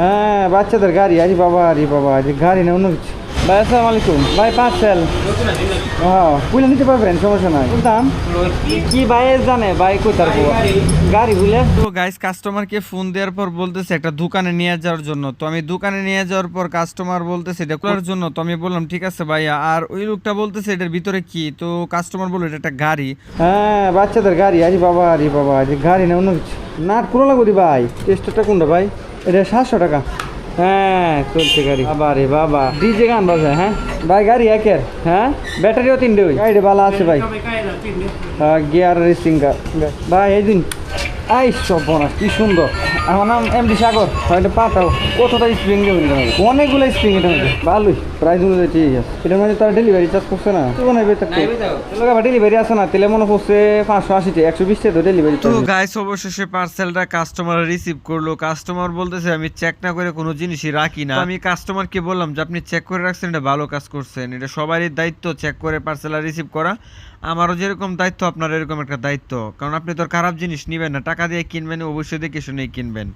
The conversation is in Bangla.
হ্যাঁ বাচ্চাদের গাড়ি আরে বাবা আরে বাবা আরে গাড়ি না অন্য কিছু। ভাই আসসালামু আলাইকুম। ভাই পার্সেল হ্যাঁ বুঝলে নিতে পারবেন সমস্যা নাই। দাম? কি ভাই জানে ভাই কোথার গাড়ি বুঝলে তো গাইস কাস্টমারকে ফোন দেওয়ার পর বলতেছে একটা দোকানে নিয়ে যাওয়ার জন্য। তো আমি দোকানে নিয়ে যাওয়ার পর কাস্টমার বলতেছে এটা করার জন্য? তো আমি বললাম ঠিক আছে ভাইয়া। আর ওই লোকটা বলতেছে এটার ভিতরে কি? তো কাস্টমার বলল এটা একটা গাড়ি। হ্যাঁ বাচ্চাদের গাড়ি আরে বাবা আরে বাবা আরে গাড়ি না অন্য কিছু। নাট পুরো লাগরি ভাই টেস্টারটা কোনটা ভাই? এটা সাতশো টাকা। হ্যাঁ চলছে গাড়ি। বাবা রে বাবা। ডিজে গান বাজে হ্যাঁ? ভাই গাড়ি একের হ্যাঁ? ব্যাটারিও তিনটে ওই। গাড়ি ভালো আছে ভাই। গিয়ার রেসিং ভাই এই দিন আই সব বোনাস কি সুন্দর। আমার নাম এমডি সাগর এটা পাতাও। কতটা স্প্রিং দেবেন অনেকগুলো স্প্রিং এটা মধ্যে। ভালোই প্রাইস অনুযায়ী ঠিক আছে। এটার মধ্যে তারা ডেলিভারি চার্জ করছে না? তো মনে হয় ডেলিভারি আছে না? তেলে মনে করছে পাঁচশো আশিতে একশো বিশ টাকা ডেলিভারি তো গাইস অবশেষে পার্সেলটা কাস্টমার রিসিভ করল। কাস্টমার বলতেছে আমি চেক না করে কোনো জিনিসই রাখি না। আমি কাস্টমারকে বললাম যে আপনি চেক করে রাখছেন এটা ভালো কাজ করছেন। এটা সবারই দায়িত্ব চেক করে পার্সেল রিসিভ করা। আমারও যেরকম দায়িত্ব আপনার এরকম একটা দায়িত্ব। কারণ আপনি তো খারাপ জিনিস নিবেন না টাকা দিয়ে কিনবেন অবশ্যই কিছু নেই কিনবেন।